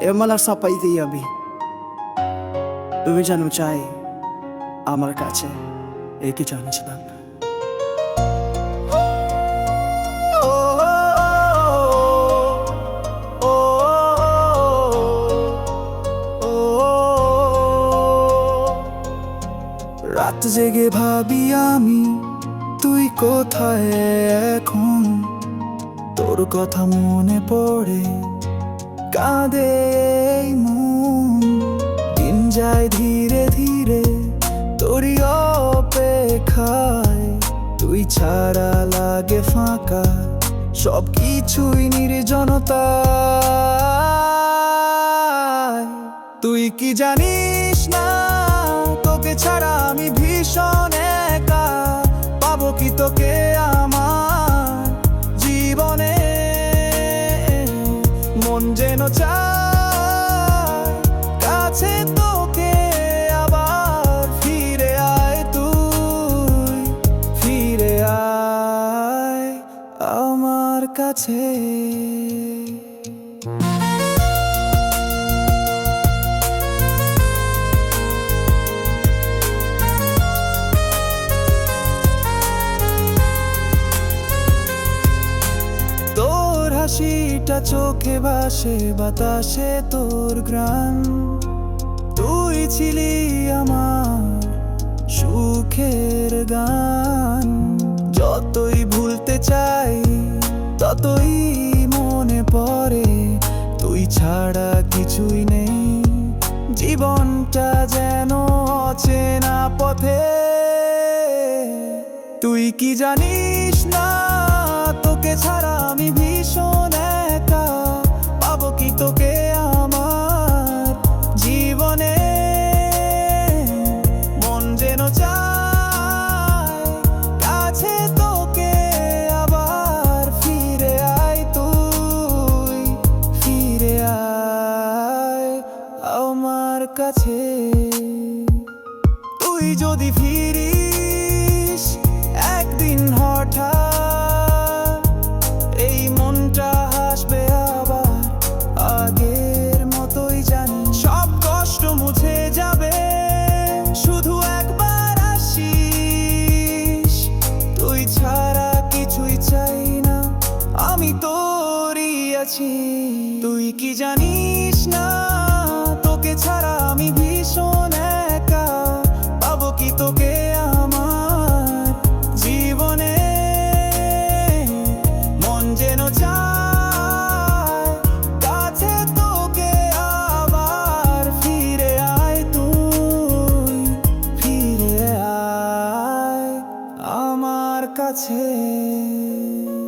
এ সাপাই দিই আমি। তুমি যেন চাই আমার কাছে একে জানিয়েছিলাম রাত জেগে ভাবি আমি, তুই কোথায় এখন? তোর কথা মনে পড়ে। কাঁদে মন। দিন যায় ধীরে ধীরে, তোরই অপেক্ষায়। তুই ছাড়া লাগে ফাঁকা সব কিছুই নির্জনতা তুই কি জানিস না, তোকে ছাড়া আমি ভীষণ একা। পাবো কি তোকে মন যেন চায় কাছে তোকে আবার ফিরে আয় তুই ফিরে আয় আমার কাছে। হাসিটা চোখে ভাসে, বাতাসে তোর গ্রাম তুই ছিলি আমার সুখের গান। যতই ভুলতে চাই, ততই মনে পড়ে, তুই ছাড়া কিছুই নেই। জীবনটা যেন অচেনা পথে। তুই কি জানিস না তুই যদি ফিরিস, একদিন হঠাৎ এই মনটা হাসবে আবার। আগের মতোই জানি সব কষ্ট মুছে যাবে, শুধু একবার আসিস। তুই ছাড়া কিছুই চাই না, আমি তোরই আছি। তুই কি জানিস না, তোকে ছাড়া কাছে